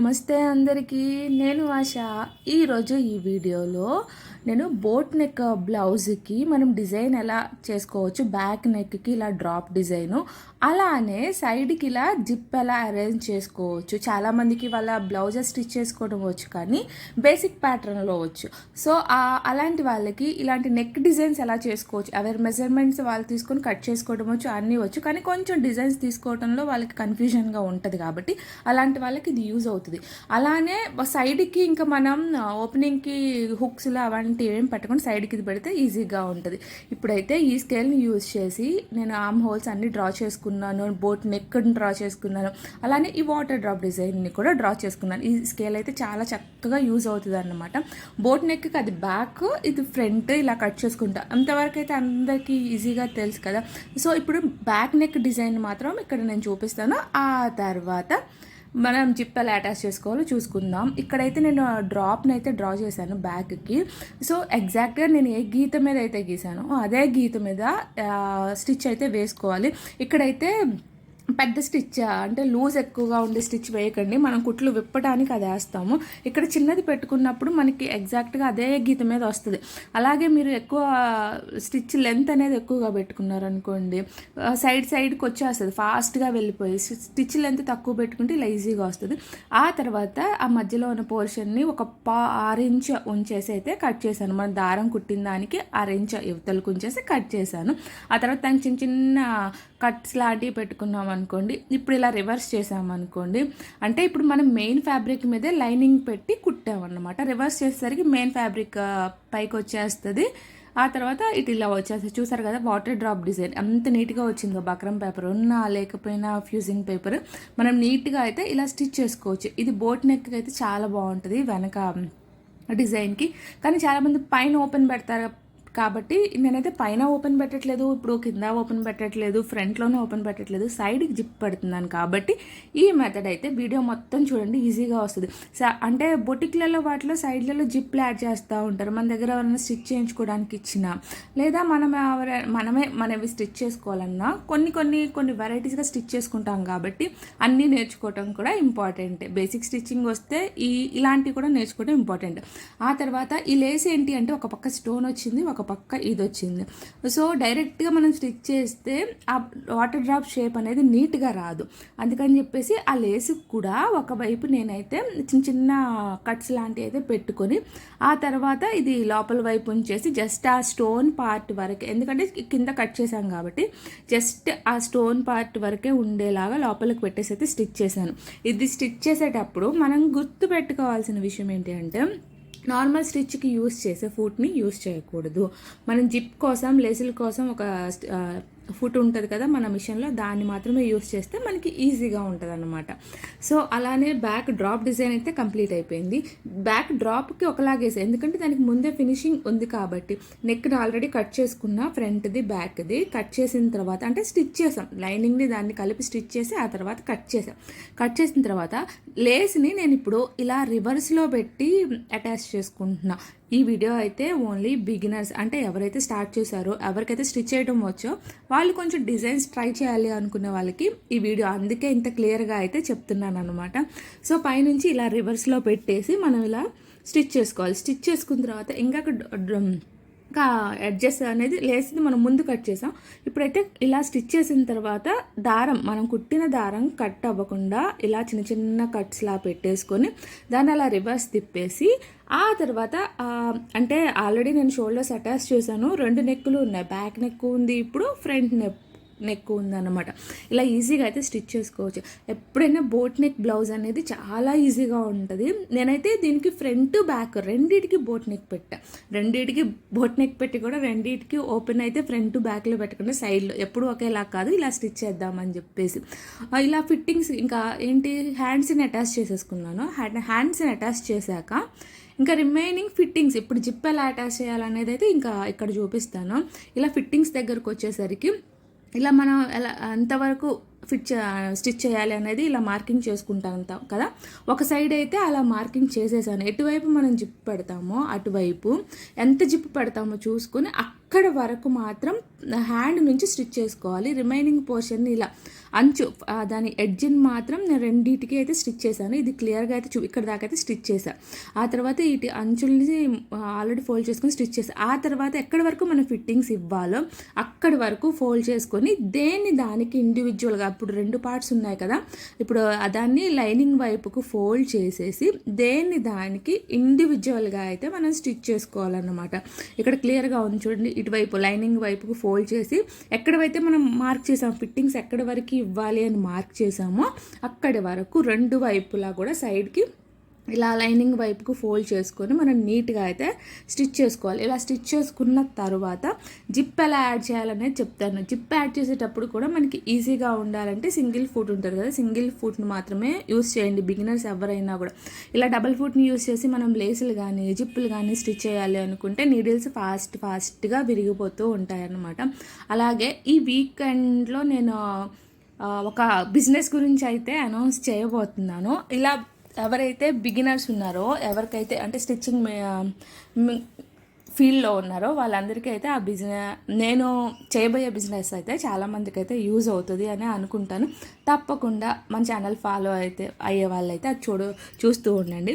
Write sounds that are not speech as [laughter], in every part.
నమస్తే అందరికీ నేను ఆశ. ఈరోజు ఈ వీడియోలో నేను బోట్ నెక్ బ్లౌజ్కి మనం డిజైన్ ఎలా చేసుకోవచ్చు? బ్యాక్ నెక్కి ఇలా డ్రాప్ డిజైను. అలానే సైడ్కి ఇలా జిప్ ఎలా అరేంజ్ చేసుకోవచ్చు? చాలామందికి వాళ్ళ బ్లౌజెస్ స్టిచ్ చేసుకోవడం వచ్చు కానీ బేసిక్ ప్యాటర్న్లో వచ్చు. సో అలాంటి వాళ్ళకి ఇలాంటి నెక్ డిజైన్స్ ఎలా చేసుకోవచ్చు? ఎవరి మెజర్మెంట్స్ వాళ్ళు తీసుకొని కట్ చేసుకోవడం వచ్చు అన్నీ వచ్చు కానీ కొంచెం డిజైన్స్ తీసుకోవడంలో వాళ్ళకి కన్ఫ్యూజన్గా ఉంటుంది కాబట్టి అలాంటి వాళ్ళకి ఇది యూజ్ అవుతుంది. అలానే సైడ్కి ఇంకా మనం ఓపెనింగ్కి హుక్స్లో అవన్నీ ఏం పెట్టకుండా సైడ్కి ఇది పెడితే ఈజీగా ఉంటుంది. ఇప్పుడైతే ఈ స్కేల్ని యూజ్ చేసి నేను ఆమ్ హోల్స్ అన్ని డ్రా చేసుకున్నాను బోట్ నెక్ డ్రా చేసుకున్నాను అలానే ఈ వాటర్ డ్రాప్ డిజైన్ని కూడా డ్రా చేసుకున్నాను. ఈ స్కేల్ అయితే చాలా చక్కగా యూజ్ అవుతుంది అనమాట బోట్ నెక్కి అది బ్యాక్ ఇది ఫ్రంట్ ఇలా కట్ చేసుకుంటా. అంతవరకు అయితే అందరికీ ఈజీగా తెలుసు కదా. సో ఇప్పుడు బ్యాక్ నెక్ డిజైన్ మాత్రం ఇక్కడ నేను చూపిస్తాను. ఆ తర్వాత మనం జిప్ ఎలా అటాచ్ చేసుకోవాలో చూసుకుందాం. ఇక్కడైతే నేను డ్రాప్ని అయితే డ్రా చేశాను బ్యాక్కి సో ఎగ్జాక్ట్గా నేను ఏ గీత మీద అయితే గీసానో అదే గీత మీద స్టిచ్ అయితే వేసుకోవాలి. ఇక్కడైతే పెద్ద స్టిచ్ అంటే లూజ్ ఎక్కువగా ఉండే స్టిచ్ వేయకండి. మనం కుట్లు విప్పడానికి అది వేస్తాము. ఇక్కడ చిన్నది పెట్టుకున్నప్పుడు మనకి ఎగ్జాక్ట్గా అదే గీత మీద వస్తుంది. అలాగే మీరు ఎక్కువ స్టిచ్ లెంత్ అనేది ఎక్కువగా పెట్టుకున్నారు అనుకోండి సైడ్ సైడ్కి వచ్చేస్తుంది. ఫాస్ట్గా వెళ్ళిపోయి స్టిచ్ లెంత్ తక్కువ పెట్టుకుంటే ఇలా ఈజీగా వస్తుంది. ఆ తర్వాత ఆ మధ్యలో ఉన్న పోర్షన్ని ఒక పా ఆరెంచ్ ఉంచేసి అయితే కట్ చేశాను. మన దారం కుట్టిన దానికి ఆరెంచ్ ఇవతలకు ఉంచేసి కట్ చేశాను. ఆ తర్వాత దానికి చిన్న చిన్న కట్స్ లాంటివి పెట్టుకున్నాం అనుకోండి. ఇప్పుడు ఇలా రివర్స్ చేసామనుకోండి. అంటే ఇప్పుడు మనం మెయిన్ ఫ్యాబ్రిక్ మీదే లైనింగ్ పెట్టి కుట్టామన్నమాట. రివర్స్ చేసేసరికి మెయిన్ ఫ్యాబ్రిక్ పైకి వచ్చేస్తుంది. ఆ తర్వాత ఇటు ఇలా వచ్చేస్తుంది. చూసారు కదా వాటర్ డ్రాప్ డిజైన్ అంత నీట్గా వచ్చిందో. బక్రం పేపర్ ఉన్నా లేకపోయినా ఫ్యూజింగ్ పేపర్ మనం నీట్గా అయితే ఇలా స్టిచ్ చేసుకోవచ్చు. ఇది బోట్ నెక్ అయితే చాలా బాగుంటుంది. వెనక డిజైన్కి కానీ చాలామంది పైన ఓపెన్ పెడతారు. కాబట్టి నేనైతే పైన ఓపెన్ పెట్టట్లేదు ఇప్పుడు కింద ఓపెన్ పెట్టట్లేదు ఫ్రంట్లోనే ఓపెన్ పెట్టట్లేదు సైడ్కి జిప్ పెడుతున్నాను కాబట్టి ఈ మెథడ్ అయితే వీడియో మొత్తం చూడండి ఈజీగా వస్తుంది. అంటే బొటిక్లలో వాటిలో సైడ్లలో జిప్లు యాడ్ చేస్తూ ఉంటారు. మన దగ్గర ఎవరైనా స్టిచ్ చేయించుకోవడానికి ఇచ్చిన లేదా మనం మనమే మనవి స్టిచ్ చేసుకోవాలన్నా కొన్ని కొన్ని కొన్ని వెరైటీస్గా స్టిచ్ చేసుకుంటాం కాబట్టి అన్నీ నేర్చుకోవటం కూడా ఇంపార్టెంట్ బేసిక్ స్టిచ్చింగ్ వస్తే ఈ ఇలాంటివి కూడా నేర్చుకోవడం ఇంపార్టెంట్ ఆ తర్వాత ఈ లేస్ ఏంటి అంటే ఒక పక్క స్టోన్ వచ్చింది ఒక ఒక పక్క ఇది వచ్చింది సో డైరెక్ట్గా మనం స్టిచ్ చేస్తే ఆ వాటర్ డ్రాప్ షేప్ అనేది నీట్గా రాదు. అందుకని చెప్పేసి ఆ లేస్ కూడా ఒకవైపు నేనైతే చిన్న చిన్న కట్స్ లాంటివి అయితే పెట్టుకొని ఆ తర్వాత ఇది లోపల వైపు ఉంచేసి జస్ట్ ఆ స్టోన్ పార్ట్ వరకే ఎందుకంటే కింద కట్ చేసాం కాబట్టి జస్ట్ ఆ స్టోన్ పార్ట్ వరకే ఉండేలాగా లోపలికి పెట్టేసి అయితే స్టిచ్ చేశాను. ఇది స్టిచ్ చేసేటప్పుడు మనం గుర్తు పెట్టుకోవాల్సిన విషయం ఏంటి అంటే నార్మల్ స్టిచ్కి యూస్ చేసే ఫుట్ని యూస్ చేయకూడదు. మనం జిప్ కోసం లెసిల్ కోసం ఒక ఫుట్ ఉంటుంది కదా మన మిషన్లో దాన్ని మాత్రమే యూస్ చేస్తే మనకి ఈజీగా ఉంటుంది అనమాట సో అలానే బ్యాక్ డ్రాప్ డిజైన్ అయితే కంప్లీట్ అయిపోయింది. బ్యాక్ డ్రాప్కి ఒకలాగేసే ఎందుకంటే దానికి ముందే ఫినిషింగ్ ఉంది కాబట్టి నెక్ని ఆల్రెడీ కట్ చేసుకున్న ఫ్రంట్ది బ్యాక్ది కట్ చేసిన తర్వాత అంటే స్టిచ్ చేసాం. లైనింగ్ని దాన్ని కలిపి స్టిచ్ చేసి ఆ తర్వాత కట్ చేసాం. కట్ చేసిన తర్వాత లేస్ని నేను ఇప్పుడు ఇలా రివర్స్లో పెట్టి అటాచ్ చేసుకుంటున్నా. ఈ వీడియో అయితే ఓన్లీ బిగినర్స్ అంటే ఎవరైతే స్టార్ట్ చేశారో ఎవరికైతే స్టిచ్ చేయడం వచ్చో వాళ్ళు కొంచెం డిజైన్స్ ట్రై చేయాలి అనుకునే వాళ్ళకి ఈ వీడియో అందుకే ఇంత క్లియర్గా అయితే చెప్తున్నాను అనమాట సో పైనుంచి ఇలా రివర్స్లో పెట్టేసి మనం ఇలా స్టిచ్ చేసుకోవాలి. స్టిచ్ చేసుకున్న తర్వాత ఇంకా ఇంకా అడ్జస్ట్ అనేది లేసింది మనం ముందు కట్ చేసాం. ఇప్పుడైతే ఇలా స్టిచ్ చేసిన తర్వాత దారం మనం కుట్టిన దారం కట్ అవ్వకుండా ఇలా చిన్న చిన్న కట్స్లా పెట్టేసుకొని దాన్ని అలా రివర్స్ తిప్పేసి ఆ తర్వాత అంటే ఆల్రెడీ నేను షోల్డర్స్ అటాచ్ చేశాను. రెండు నెక్కులు ఉన్నాయి. బ్యాక్ నెక్ ఉంది. ఇప్పుడు ఫ్రంట్ నెక్ నెక్ ఉందన్నమాట ఇలా ఈజీగా అయితే స్టిచ్ చేసుకోవచ్చు. ఎప్పుడైనా బోట్ నెక్ బ్లౌజ్ అనేది చాలా ఈజీగా ఉంటుంది. నేనైతే దీనికి ఫ్రంట్ బ్యాక్ రెండింటికి బోట్ నెక్ పెట్టా. రెండింటికి బోట్ నెక్ పెట్టి కూడా రెండింటికి ఓపెన్ అయితే ఫ్రంట్ బ్యాక్లో పెట్టకుండా సైడ్లో ఎప్పుడు ఒకేలా కాదు ఇలా స్టిచ్ చేద్దామని చెప్పేసి. ఇలా ఫిట్టింగ్స్ ఇంకా ఏంటి హ్యాండ్స్ని అటాచ్ చేసేసుకున్నాను. హ్యాండ్స్ని అటాచ్ చేశాక ఇంకా రిమైనింగ్ ఫిట్టింగ్స్ ఇప్పుడు జిప్ ఎలా అటాచ్ చేయాలనేది అయితే ఇంకా ఇక్కడ చూపిస్తాను. ఇలా ఫిట్టింగ్స్ దగ్గరకు వచ్చేసరికి ఇలా మనం ఎలా అంతవరకు ఫిట్ స్టిచ్ చేయాలి అనేది ఇలా మార్కింగ్ చేసుకుంటాం కదా? ఒక సైడ్ అయితే అలా మార్కింగ్ చేసేసాను. ఎటువైపు మనం జిప్ పెడతామో అటువైపు ఎంత జిప్ పెడతామో చూసుకొని అక్కడ వరకు మాత్రం హ్యాండ్ నుంచి స్టిచ్ చేసుకోవాలి. రిమైనింగ్ పోర్షన్ని ఇలా అంచు దాని ఎడ్జిన్ మాత్రం నేను రెండింటికి అయితే స్టిచ్ చేశాను. ఇది క్లియర్గా అయితే చూ ఇక్కడ దాకా అయితే స్టిచ్ చేశాను ఆ తర్వాత ఇటు అంచుల్ని ఆల్రెడీ ఫోల్డ్ చేసుకొని స్టిచ్ చేశాను ఆ తర్వాత ఎక్కడి వరకు మనం ఫిట్టింగ్స్ ఇవ్వాలో అక్కడి వరకు ఫోల్డ్ చేసుకొని దేన్ని దానికి ఇండివిజువల్గా ఇప్పుడు రెండు పార్ట్స్ ఉన్నాయి కదా. ఇప్పుడు దాన్ని లైనింగ్ వైపుకు ఫోల్డ్ చేసేసి దేన్ని దానికి ఇండివిజువల్గా అయితే మనం స్టిచ్ చేసుకోవాలన్నమాట. ఇక్కడ క్లియర్గా ఉంది చూడండి. ఇటువైపు లైనింగ్ వైపుకు ఫోల్డ్ చేసి ఎక్కడైతే మనం మార్క్ చేసాం ఫిట్టింగ్స్ ఎక్కడి వరకు ఇవ్వాలి అని మార్క్ చేసామో అక్కడి వరకు రెండు వైపులా కూడా సైడ్కి ఇలా లైనింగ్ వైపుకు ఫోల్డ్ చేసుకొని మనం నీట్గా అయితే స్టిచ్ చేసుకోవాలి. ఇలా స్టిచ్ చేసుకున్న తర్వాత జిప్ ఎలా యాడ్ చేయాలనేది చెప్తాను. జిప్ యాడ్ చేసేటప్పుడు కూడా మనకి ఈజీగా ఉండాలంటే సింగిల్ ఫుట్ ఉంటుంది కదా. సింగిల్ ఫుట్ని మాత్రమే యూస్ చేయండి. బిగినర్స్ ఎవరైనా కూడా. ఇలా డబల్ ఫుట్ని యూస్ చేసి మనం లేసులు కానీ జిప్పులు కానీ స్టిచ్ చేయాలి అనుకుంటే నీడిల్స్ ఫాస్ట్ ఫాస్ట్గా విరిగిపోతూ ఉంటాయన్నమాట. అలాగే ఈ వీకెండ్లో నేను ఒక బిజినెస్ గురించి అయితే అనౌన్స్ చేయబోతున్నాను. ఇలా ఎవరైతే బిగినర్స్ ఉన్నారో ఎవరికైతే అంటే స్టిచ్చింగ్ ఫీల్డ్లో ఉన్నారో వాళ్ళందరికీ అయితే ఆ బిజినెస్ నేను చేయబోయే బిజినెస్ అయితే చాలామందికి అయితే యూజ్ అవుతుంది అని అనుకుంటాను. తప్పకుండా మన ఛానల్ ఫాలో అయితే అయ్యే వాళ్ళైతే అది చూడు చూస్తూ ఉండండి.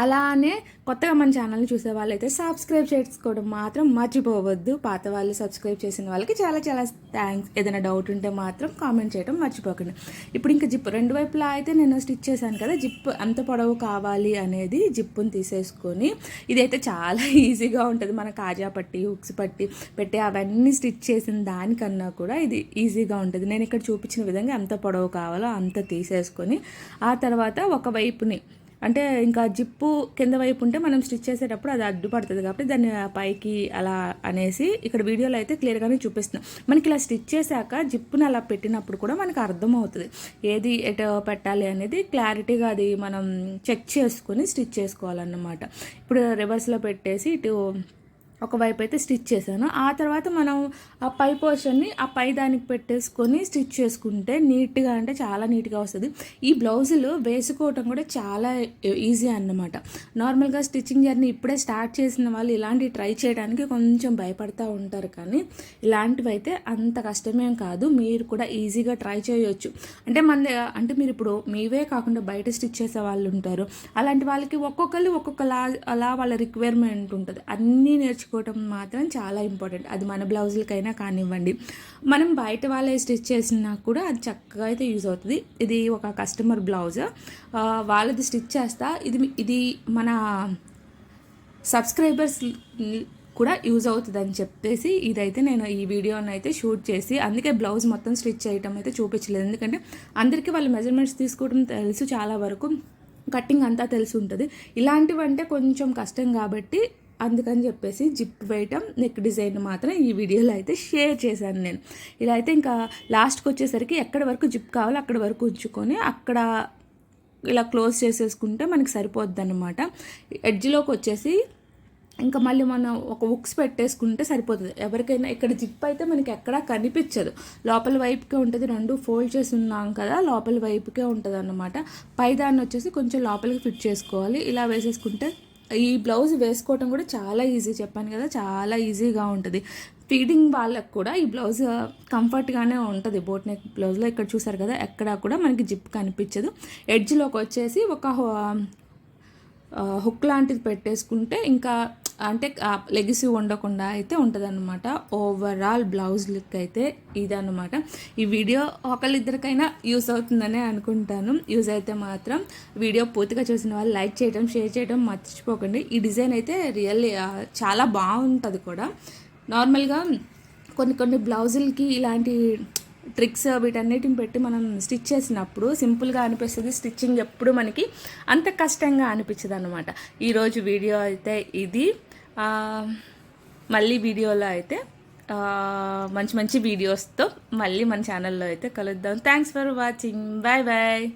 అలానే కొత్తగా మన ఛానల్ని చూసే వాళ్ళైతే సబ్స్క్రైబ్ చేసుకోవడం మాత్రం మర్చిపోవద్దు. పాత వాళ్ళు సబ్స్క్రైబ్ చేసిన వాళ్ళకి చాలా చాలా థ్యాంక్స్ ఏదైనా డౌట్ ఉంటే మాత్రం కామెంట్ చేయడం మర్చిపోకండి. ఇప్పుడు ఇంకా జిప్ రెండు వైపులా అయితే నేను స్టిచ్ చేశాను కదా జిప్ ఎంత పొడవు కావాలి అనేది జిప్పుని తీసేసుకొని ఇదైతే చాలా [laughs] ఈజీగా ఉంటుంది. మన కాజా పట్టి హుక్స్ పట్టి పెట్టి అవన్నీ స్టిచ్ చేసిన దానికన్నా కూడా ఇది ఈజీగా ఉంటుంది. నేను ఇక్కడ చూపించిన విధంగా ఎంత పొడవు కావాలో అంత తీసేసుకొని ఆ తర్వాత ఒక వైపుని అంటే ఇంకా జిప్పు కింద వైపు ఉంటే మనం స్టిచ్ చేసేటప్పుడు అది అడ్డుపడుతుంది కాబట్టి దాన్ని పైకి అలా అనేసి ఇక్కడ వీడియోలో అయితే క్లియర్గానే చూపిస్తున్నాం. మనకి ఇలా స్టిచ్ చేశాక జిప్పుని అలా పెట్టినప్పుడు కూడా మనకు అర్థమవుతుంది. ఏది ఎటు పెట్టాలి అనేది క్లారిటీగా అది మనం చెక్ చేసుకొని స్టిచ్ చేసుకోవాలన్నమాట. ఇప్పుడు రివర్స్లో పెట్టేసి ఇటు ఒకవైపు అయితే స్టిచ్ చేశాను. ఆ తర్వాత మనం ఆ పై పోర్షన్ని ఆ పై దానికి పెట్టేసుకొని స్టిచ్ చేసుకుంటే నీట్గా అంటే చాలా నీట్గా వస్తుంది. ఈ బ్లౌజులు వేసుకోవటం కూడా చాలా ఈజీ అన్నమాట. నార్మల్గా స్టిచ్చింగ్ జర్నీ ఇప్పుడే స్టార్ట్ చేసిన వాళ్ళు ఇలాంటివి ట్రై చేయడానికి కొంచెం భయపడతా ఉంటారు కానీ ఇలాంటివి అయితే అంత కష్టమేం కాదు. మీరు కూడా ఈజీగా ట్రై చేయొచ్చు. అంటే మన అంటే మీరు ఇప్పుడు మీవే కాకుండా బయట స్టిచ్ చేసే వాళ్ళు ఉంటారు. అలాంటి వాళ్ళకి ఒక్కొక్కరు ఒక్కొక్కలా అలా వాళ్ళ రిక్వైర్మెంట్ ఉంటుంది. అన్నీ నేర్చుకో నేర్చుకోవటం మాత్రం చాలా ఇంపార్టెంట్. అది మన బ్లౌజులకైనా కానివ్వండి. మనం బయట వాళ్ళే స్టిచ్ చేసినా కూడా అది చక్కగా అయితే యూజ్ అవుతుంది. ఇది ఒక కస్టమర్ బ్లౌజ్. వాళ్ళది స్టిచ్ చేస్తా. ఇది ఇది మన సబ్స్క్రైబర్స్ కూడా యూజ్ అవుతుంది అని చెప్పేసి ఇదైతే నేను ఈ వీడియోని అయితే షూట్ చేసి అందుకే బ్లౌజ్ మొత్తం స్టిచ్ చేయటం అయితే చూపించలేదు. ఎందుకంటే అందరికీ వాళ్ళు మెజర్మెంట్స్ తీసుకోవడం తెలుసు చాలా వరకు. కట్టింగ్ అంతా తెలిసి ఉంటుంది. ఇలాంటివంటే కొంచెం కష్టం కాబట్టి అందుకని చెప్పేసి జిప్ వేయటం నెక్ డిజైన్ మాత్రం ఈ వీడియోలో అయితే షేర్ చేశాను నేను. ఇలా అయితే ఇంకా లాస్ట్కి వచ్చేసరికి ఎక్కడి వరకు జిప్ కావాలో అక్కడ వరకు ఉంచుకొని అక్కడ ఇలా క్లోజ్ చేసేసుకుంటే మనకి సరిపోద్ది అనమాట ఎడ్జ్లోకి వచ్చేసి ఇంకా మళ్ళీ మనం ఒక ఉక్స్ పెట్టేసుకుంటే సరిపోతుంది. ఎవరికైనా ఇక్కడ జిప్ అయితే మనకి ఎక్కడా కనిపించదు. లోపల వైపుకే ఉంటుంది. రెండు ఫోల్డ్ చేసి ఉన్నాం కదా లోపల వైపుకే ఉంటుంది అన్నమాట పైదాన్ని వచ్చేసి కొంచెం లోపలికి ఫిట్ చేసుకోవాలి. ఇలా వేసేసుకుంటే ఈ బ్లౌజ్ వేసుకోవటం కూడా చాలా ఈజీ చెప్పాను కదా చాలా ఈజీగా ఉంటుంది. ఫీడింగ్ వాళ్ళకు కూడా ఈ బ్లౌజ్ కంఫర్ట్గానే ఉంటుంది. బోట్ నెక్ బ్లౌజ్లో ఇక్కడ చూసారు కదా ఎక్కడ కూడా మనకి జిప్ కనిపించదు. ఎడ్జ్లోకి వచ్చేసి ఒక హుక్ లాంటిది పెట్టేసుకుంటే ఇంకా అంటే లెగిసి ఉండకుండా అయితే ఉంటుందన్నమాట. ఓవరాల్ బ్లౌజ్ లుక్ అయితే ఇదన్నమాట. ఈ వీడియో ఒకళ్ళిద్దరికైనా యూస్ అవుతుందనే అనుకుంటాను. యూజ్ అయితే మాత్రం వీడియో పూర్తిగా చూసిన వాళ్ళు లైక్ చేయడం షేర్ చేయడం మర్చిపోకండి. ఈ డిజైన్ అయితే రియల్లీ చాలా బాగుంటుంది కూడా. నార్మల్గా కొన్ని కొన్ని బ్లౌజులకి ఇలాంటి ట్రిక్స్ వీటన్నిటిని పెట్టి మనం స్టిచ్ చేసినప్పుడు సింపుల్గా అనిపిస్తుంది. స్టిచ్చింగ్ ఎప్పుడు మనకి అంత కష్టంగా అనిపించదు అనమాట ఈరోజు వీడియో అయితే ఇది. మళ్ళీ వీడియోలో అయితే మంచి మంచి వీడియోస్తో మళ్ళీ మన ఛానల్లో అయితే కలుద్దాం. Thanks for watching bye bye